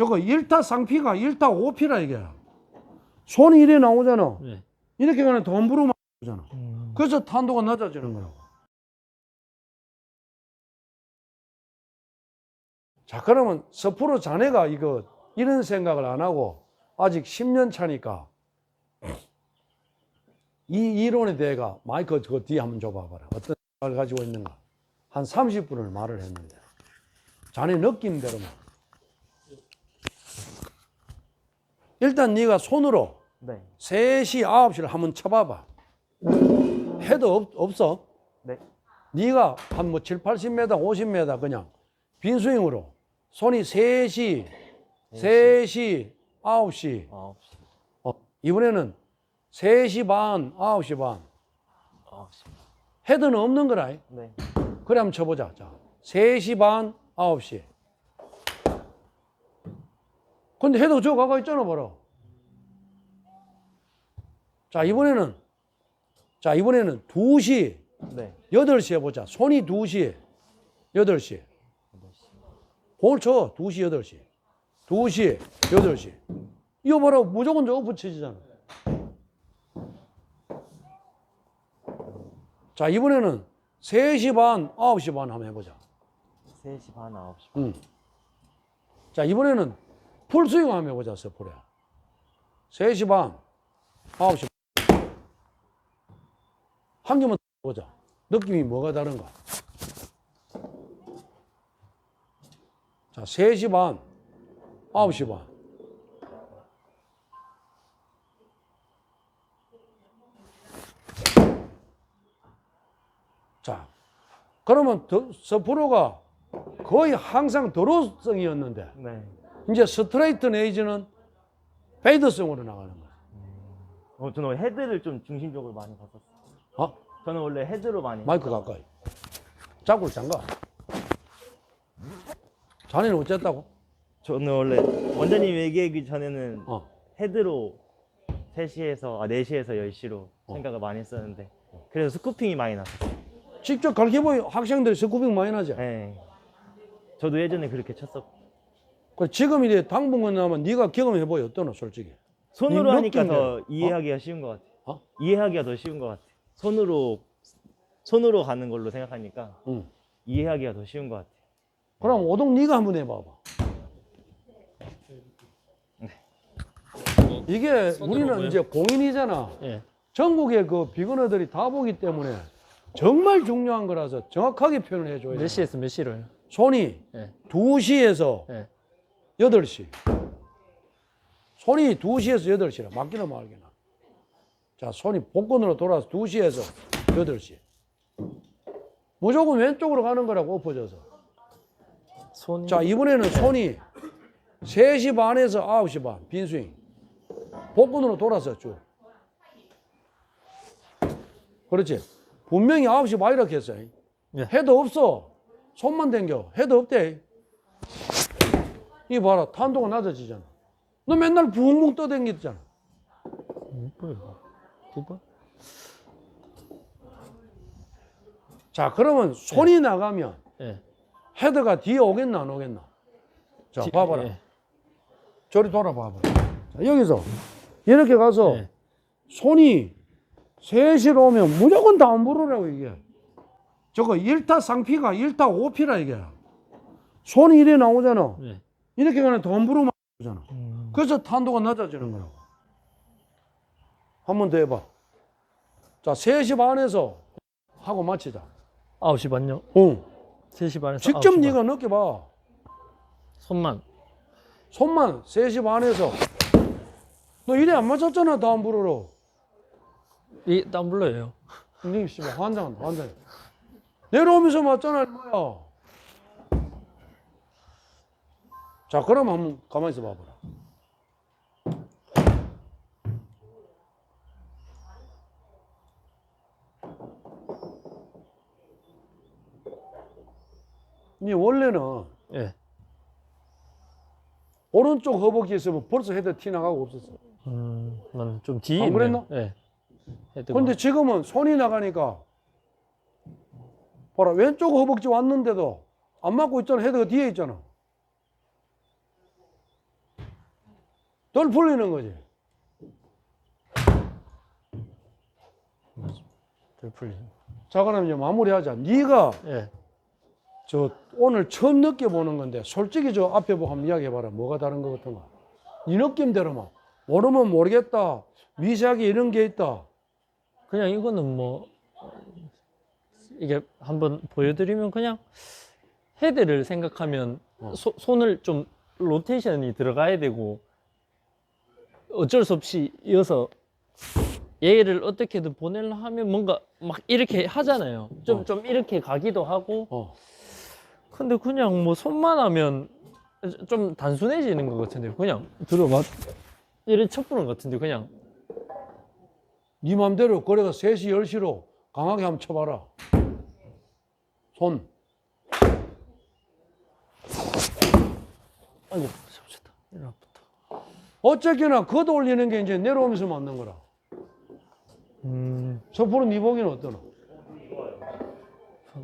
저거 1타 상피가 1타 5피라 이게. 손이 이래 나오잖아. 네. 이렇게 가면 덤부로 나오잖아. 음. 그래서 탄도가 낮아지는 거라고. 자, 그러면 서프로 자네가 이거 이런 생각을 안 하고 아직 10년 차니까 이 이론에 대해가 마이크 그 뒤에 한번 줘봐봐라. 어떤 생각을 가지고 있는가. 한 30분을 말을 했는데 자네 느낌대로만. 일단 네가 손으로 네. 3시, 9시를 한번 쳐봐봐. 해도 없, 없어. 네. 네가 한 뭐 7, 80m, 50m 그냥 빈스윙으로 손이 3시, 3시, 9시. 아홉 시. 어, 이번에는 3시 반, 9시 반. 아홉 시. 헤드는 없는 거라. 네. 그래 한번 쳐보자. 자, 3시 반, 9시. 근데 헤드 저 가가 있잖아, 바로. 자, 이번에는, 자, 이번에는 2시, 네. 8시 해보자. 손이 2시, 8시. 볼 쳐, 2시, 8시. 2시, 8시. 이거 봐라, 무조건 저거 붙여지잖아. 자, 이번에는 3시 반, 9시 반 한번 해보자. 3시 반, 9시. 응. 자, 이번에는 풀스윙 한번 해보자, 서포레. 3시 반, 9시 반. 한 개만 더 보자. 느낌이 뭐가 다른가? 자, 3시 반, 9시 반. 자, 그러면 더, 서프로가 거의 항상 도로성이었는데 네. 이제 스트레이트 네이즈는 페이드성으로 나가는 거야. 어, 저는 헤드를 좀 중심적으로 많이 봤었어요. 어? 저는 원래 헤드로 많이. 마이크 가까이. 자꾸 잠가. 자네는 어쨌다고? 저는 원래 원장님 얘기하기 전에는 어. 헤드로 3시에서 아 4시에서 10시로 어. 생각을 많이 했었는데 그래서 스쿠핑이 많이 났어요. 직접 가르쳐보이 학생들이 스쿠빙 많이 나지? 네. 저도 예전에 그렇게 쳤었고 그 지금 이래 당분간 나면 네가 경험해 보여 어떠노 솔직히? 손으로 네 하니까. 더 이해하기가 쉬운 것 같아요. 어? 이해하기가 더 쉬운 것 같아요. 손으로 손으로 가는 걸로 생각하니까 응. 이해하기가 더 쉬운 것 같아요. 그럼 오동 네가 한번 해봐봐. 이게 손으로 우리는? 이제 공인이잖아. 예. 전국의 그 비건어들이 다 보기 때문에 정말 중요한 거라서 정확하게 표현을 해줘야 돼. 몇 시에서 몇 시를? 손이 예. 2시에서 예. 8시. 손이 2시에서 8시라. 맞기나 말기나. 자, 손이 복근으로 돌아서 2시에서 8시. 무조건 왼쪽으로 가는 거라고 엎어져서. 손이 자, 이번에는 손이 3시 반에서 9시 반. 빈스윙. 복근으로 돌아서 쭉. 그렇지. 분명히 9시 반 이렇게 했어. 예. 해도 없어. 손만 댕겨. 해도 없대. 이 봐라. 탄도가 낮아지잖아. 너 맨날 붕붕 떠댕겼잖아. 못 보여. 9번? 자, 그러면 손이 나가면 예. 헤드가 뒤에 오겠나 안 오겠나? 자, 지- 봐봐라. 예. 저리 돌아봐봐. 자, 여기서 이렇게 가서 예. 손이 셋이로 오면 무조건 다운브루라고 이게. 저거 1타 상피가 1타 5피라 이게. 손이 이래 나오잖아. 예. 이렇게 가면 다운브루만 나오잖아. 음. 그래서 탄도가 낮아지는 거라고. 한 번 더 해봐. 자, 3시 반에서 하고 마치자. 9시 반요? 응. 3시 반에서 직접 9시 반. 네가 느껴봐. 손만. 손만 3시 반에서 너 이래 안 맞췄잖아 다운브루로. 이 땀 불러요. 님 씨발 환장한다 환장. 내려오면서 맞잖아 뭐야. 자 그럼 한번 가만히 있어 봐봐라. 니 원래는 예. 오른쪽 허벅지에 있으면 벌써 헤드 티 나가고 없었어. 음, 난좀 뒤에 안. 그랬나? 예. 헤드가. 근데 지금은 손이 나가니까 봐라 왼쪽 허벅지 왔는데도 안 맞고 있잖아 헤드가 뒤에 있잖아 덜 풀리는 거지. 덜 풀리. 자, 그럼 이제 마무리하자. 네가 예. 저 오늘 처음 느껴보는 건데 솔직히 저 앞에 보고 한번 이야기해봐라. 뭐가 다른 것 같은가? 네 느낌대로만. 모르면 모르겠다. 미세하게 이런 게 있다. 그냥 이거는 뭐 이게 한번 보여드리면 그냥 헤드를 생각하면 어. 소- 손을 좀 로테이션이 들어가야 되고 어쩔 수 없이 이어서 얘를 어떻게든 보내려 하면 뭔가 막 이렇게 하잖아요. 좀 어. 좀 이렇게 가기도 하고. 어. 근데 그냥 뭐 손만 하면 좀 단순해지는 것 같은데 그냥 이래 쳤부는 것 같은데 그냥 네 맘대로 거래가 3시, 10시로 강하게 한번 쳐봐라. 손. 아이고 잡쳤다. 아프다. 어쨌거나 걷 올리는 게 이제 내려오면서 맞는 거라. 음 서프로 네 보기는 어떠나?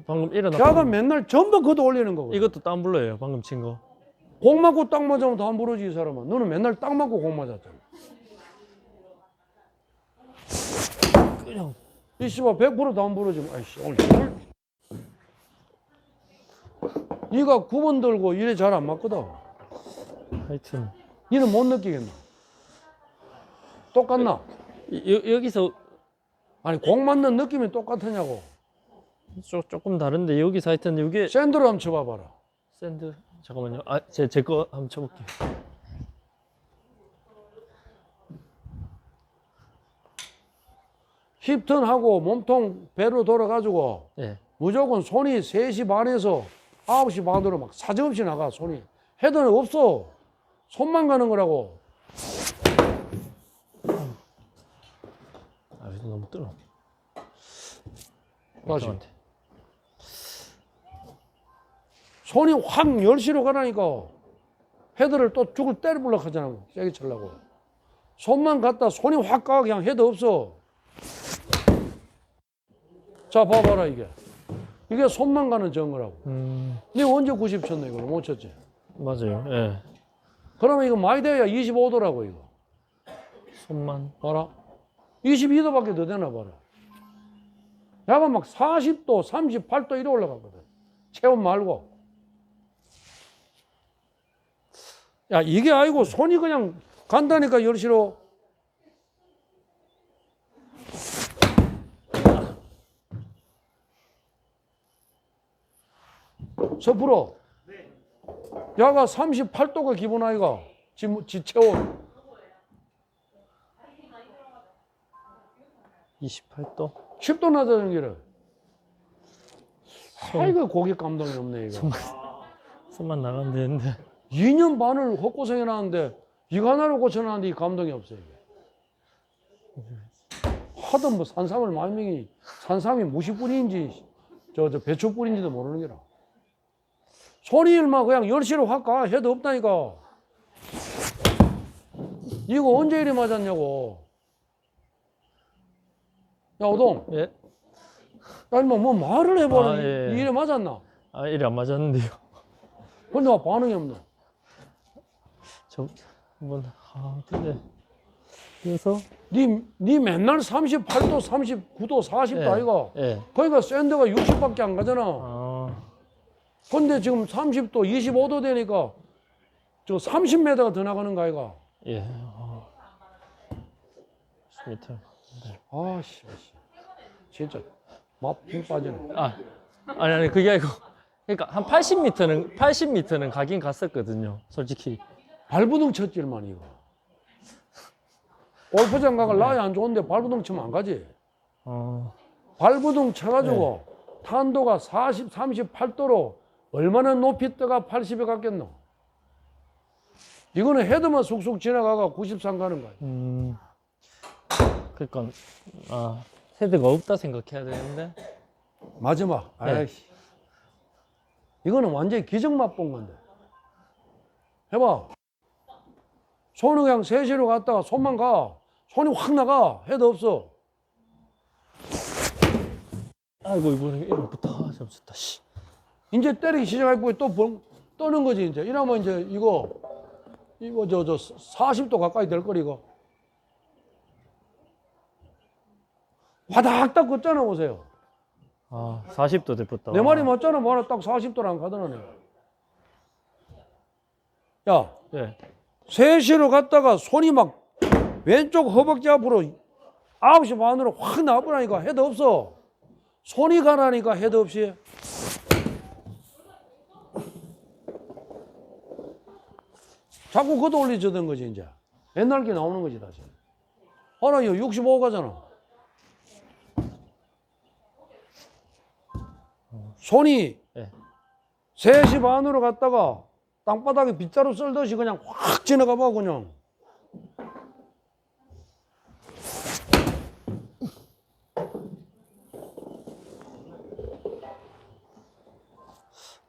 방금 일어나. 자가 맨날 전부 걷 올리는 거거든. 이것도 땀 불러요. 방금 친 거. 공 맞고 딱 맞으면 다안 부러지 이 사람아. 너는 맨날 딱 맞고 공 맞았잖아. 그냥 이 씨발 100%도 안 부러지면 아이씨 오늘 네가 9번 들고 이래 잘 안 맞거든. 하여튼 니는 못 느끼겠나? 똑같나? 이- 여, 여기서 아니 공 맞는 느낌이 똑같으냐고. 조, 조금 다른데 여기서 하여튼 이게 샌드로 한번 쳐봐봐라. 샌드 잠깐만요. 아 제 제 거 한번 쳐볼게요. 힙턴하고 몸통 배로 돌아가지고 예. 무조건 손이 3시 반에서 9시 반으로 막 사정없이 나가 손이. 헤드는 없어. 손만 가는 거라고. 아 이거 너무 뜨거. 다시. 손이 확 10시로 가라니까 헤드를 또 죽을 때려불러 하잖아. 세게 치려고. 손만 갔다 손이 확 가. 그냥 헤드 없어. 자, 봐봐라, 이게. 이게 손만 가는 정거라고. 음 네가 언제 90 쳤네, 이걸 못 쳤지? 맞아요. 예. 그러면 이거 많이 돼야 25도라고, 이거. 손만 봐라. 22도밖에 더 되나 봐라. 야가 막 40도, 38도 이래 올라가거든. 체온 말고. 야, 이게 아니고 손이 그냥 간다니까, 열시로. 서프로. 야가 38도가 기본 아이가. 지, 지 체온. 28도. 10도 낮아진 기를. 아이고 고기 감동이 없네 이거. 손만 나가면 되는데. 2년 반을 헛고생해 놨는데 이거 하나로 고쳐놨는데 이 감동이 없어 이게. 하던 뭐 산삼을 만명이 산삼이 무시뿌리인지 저, 저 배추 뿌리인지도 모르는 게라. 손이 일마 그냥 열시로 확 가. 해도 없다니까. 이거 언제 이리 맞았냐고. 야, 오동. 예. 야, 임마, 뭐 말을 해봐라. 아, 예, 예. 이래 맞았나? 아 이래 안 맞았는데요. 근데 왜 반응이 없노? 저 한번 아 근데 그래서 니, 니 맨날 38도, 39도, 40도 예. 아이가? 예. 그러니까 샌드가 60밖에 안 가잖아. 아 근데 지금 30도, 25도 되니까 저 30m가 더 나가는 거 아이가? 예. 아. 10m. 아, 씨, 씨. 진짜 맛힘 빠지네. 아 아니 아니 그게 아니고 그러니까 한 80m는 80m는 가긴 갔었거든요. 솔직히. 발부둥 쳤질만 이거. 골프장 가가 라이 안 좋은데 발부둥 치면 안 가지. 어. 발부둥 쳐가지고 탄도가 40, 38도로 얼마나 높이 떠가 80에 갔겠노? 이거는 헤드만 쑥쑥 지나가가 93 가는 거야. 음. 그러니까 아 헤드가 없다 생각해야 되는데. 마지막. 네. 아이씨. 이거는 완전히 기적 맛본 건데. 해봐. 손은 그냥 세시로 갔다가 손만 가. 손이 확 나가. 헤드 없어. 아이고 이번에 이거부터 아, 잡혔다. 씨. 이제 때리기 시작했고 또 벙, 떠는 거지 이제. 이러면 이제 이거 이거 저, 저 40도 가까이 될 거리고. 화닥 딱 걷잖아, 보세요. 아 40도 됐다. 내 말이 맞잖아, 뭐라 딱 40도랑 가더라, 내가. 야, 예. 3시로 갔다가 손이 막 왼쪽 허벅지 앞으로 9시 반으로 확 나버라니까 헤드 없어. 손이 가라니까 헤드 없이. 자꾸 걷어 올리저던 거지, 이제. 옛날 게 나오는 거지, 다시. 하나, 이거 65 가잖아. 손이 예. 3시 반으로 갔다가 땅바닥에 빗자루 썰듯이 그냥 확 지나가 봐, 그냥.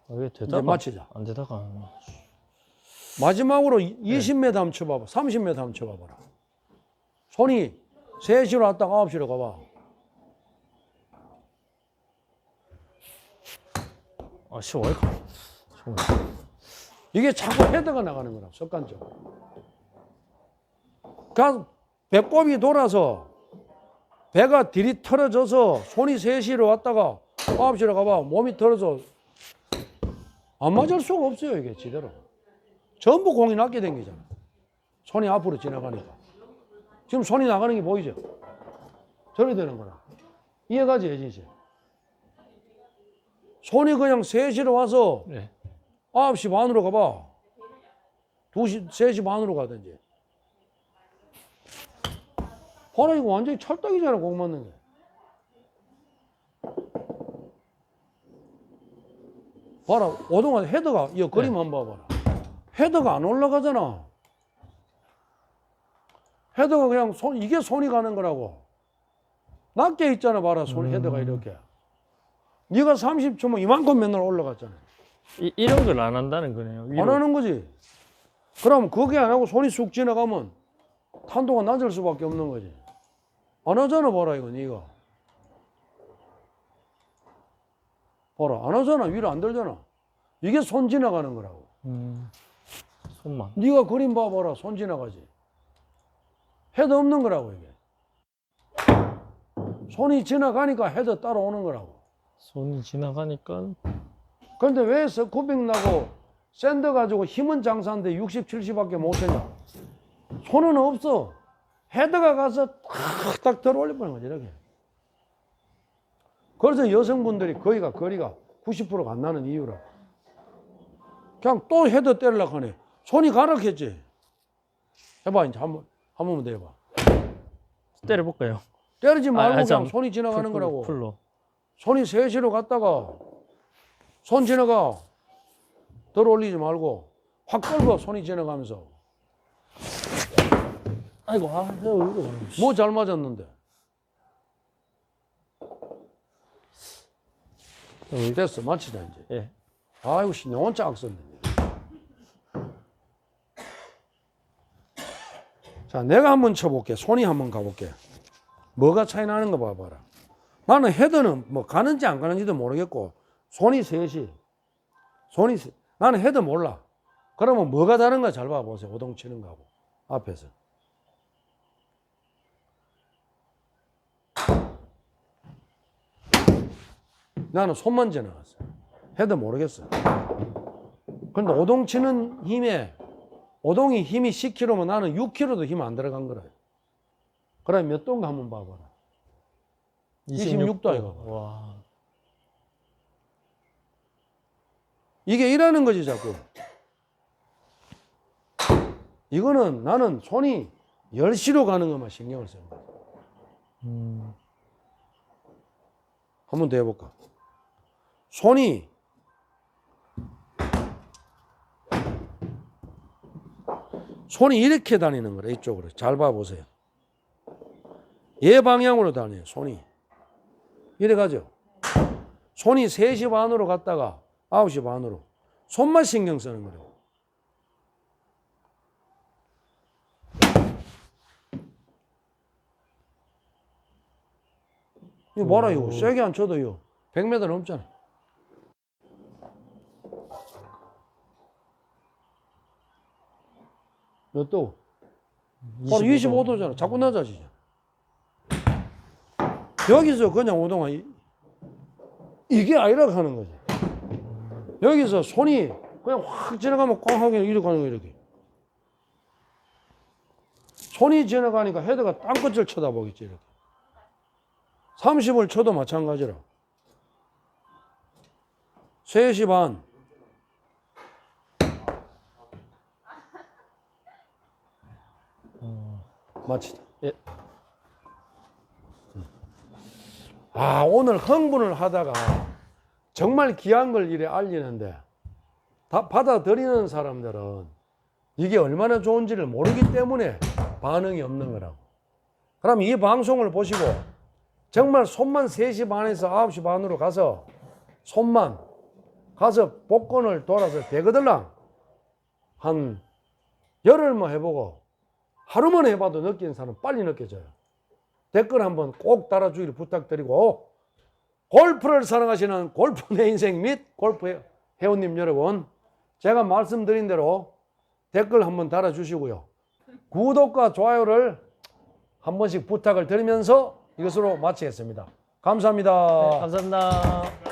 아, 왜 이제 되다가. 안 되다가 마지막으로 20m 한번 쳐봐봐. 30m 한번 쳐봐봐라. 손이 3시로 왔다가 9시로 가봐. 아 쉬워요. 쉬워. 이게 자꾸 헤드가 나가는 거라, 습관적으로. 그 배꼽이 돌아서 배가 들이 털어져서 손이 3시로 왔다가 9시로 가봐. 몸이 털어져. 안 맞을 수가 없어요, 이게 지대로. 전부 공이 낮게 댕기잖아. 손이 앞으로 지나가니까. 지금 손이 나가는 게 보이죠? 저리 되는 거라. 이해가지, 예진 씨? 손이 그냥 3시로 와서 예. 9시 반으로 가봐. 2시, 3시 반으로 가든지. 봐라, 이거 완전히 찰떡이잖아, 공 맞는 게. 봐라, 오동안 헤드가, 이 그림 한번 봐봐라. 헤드가 안 올라가잖아. 헤드가 그냥 손, 이게 손이 가는 거라고. 낮게 있잖아, 봐라, 손 헤드가 이렇게. 네가 30초면 이만큼 맨날 올라갔잖아. 이, 이런 걸 안 한다는 거네요. 위로. 안 하는 거지. 그럼 그게 안 하고 손이 쑥 지나가면 탄도가 낮을 수밖에 없는 거지. 안 하잖아, 봐라, 이거, 니가. 봐라, 안 하잖아. 위로 안 들잖아. 이게 손 지나가는 거라고. 음, 손만. 네가 그림 봐봐라, 손 지나가지. 헤드 없는 거라고, 이게. 손이 지나가니까 헤드 따라오는 거라고. 손이 지나가니까 그런데 왜 스쿠빙 나고 샌드 가지고 힘은 장사인데 60, 70밖에 못 채냐? 손은 없어. 헤드가 가서 탁탁 들어 올려버리는 거지, 이렇게. 그래서 여성분들이 거기가 거리가 90%가 안 나는 이유라. 그냥 또 헤드 때리려고 하네. 손이 가락했지. 해봐, 이제 한 번, 한 번만 더 해봐. 때려볼까요? 때리지 말고 아, 그냥 참. 손이 지나가는 풀, 거라고. 풀로. 손이 3시로 갔다가 손 지나가 덜 올리지 말고 확 끌고 손이 지나가면서 아이고, 아, 이거 위로. 뭐잘 맞았는데 됐어 마치자 이제 예. 아이고 씨 영원 짝 썼네 자 내가 한번 쳐볼게. 손이 한번 가볼게. 뭐가 차이 나는 거 봐봐라. 나는 헤드는 뭐 가는지 안 가는지도 모르겠고 손이 셋이. 손이 세- 나는 헤드 몰라. 그러면 뭐가 다른가 잘 봐보세요. 오동 치는 거하고. 앞에서. 나는 손만 지나갔어. 헤드 모르겠어. 근데 오동 치는 힘에 오동이 힘이 10kg면 나는 6kg도 힘 안 들어간 거라 그럼 몇 도인가 한번 봐봐라. 26도 아이가. 와. 이게 일하는 거지 자꾸. 이거는 나는 손이 10시로 가는 것만 신경을 쓰는 거야. 음, 한번 더 해볼까? 손이 손이 이렇게 다니는 거래 이쪽으로. 잘 봐보세요. 얘 방향으로 다녀요 손이. 이래 가죠. 손이 3시 반으로 갔다가 9시 반으로. 손만 신경 쓰는 거라고 이거 뭐라 이거? 세게 안 쳐도 이거 100m 넘잖아 몇 도? 바로 25도. 잖아 자꾸 낮아지죠. 여기서 그냥 오동아 이- 이게 아니라 하는 거지. 여기서 손이 그냥 확 지나가면 꽝 하게 이렇게 가는 거 이렇게. 손이 지나가니까 헤드가 땅끝을 쳐다보겠지 이렇게. 30을 쳐도 마찬가지라. 3시 반. 마치다. 예. 아, 오늘 흥분을 하다가 정말 귀한 걸 이래 알리는데 다 받아들이는 사람들은 이게 얼마나 좋은지를 모르기 때문에 반응이 없는 거라고. 그럼 이 방송을 보시고 정말 손만 3시 반에서 9시 반으로 가서 손만 가서 복권을 돌아서 대거들랑 한 열흘만 해보고 하루만 해봐도 느끼는 사람 빨리 느껴져요. 댓글 한번 꼭 달아주기를 부탁드리고 골프를 사랑하시는 골프 내 인생 및 골프 회원님 여러분 제가 말씀드린 대로 댓글 한번 달아주시고요. 구독과 좋아요를 한 번씩 부탁을 드리면서 이것으로 마치겠습니다. 감사합니다. 감사합니다.